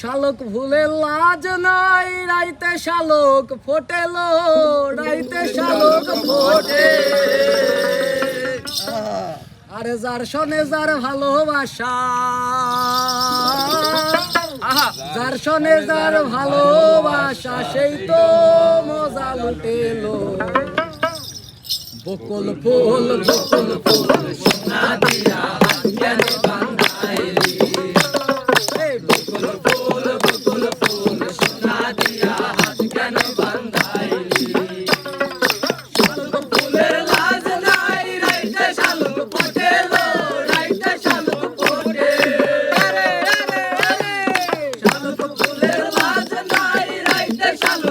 শালক ভুলে লাজ নাই, রাইতে শালক ফোটেলো, রাইতে শালক ফোটে। আরে যার শনে যার ভালোবাসা যার শনে যার ভালোবাসা, সেই তো মজা লুটেলো। বকুল ফুল বকুল ফুল, সোনা দিয়া কেন বান্ধাইলি 在战斗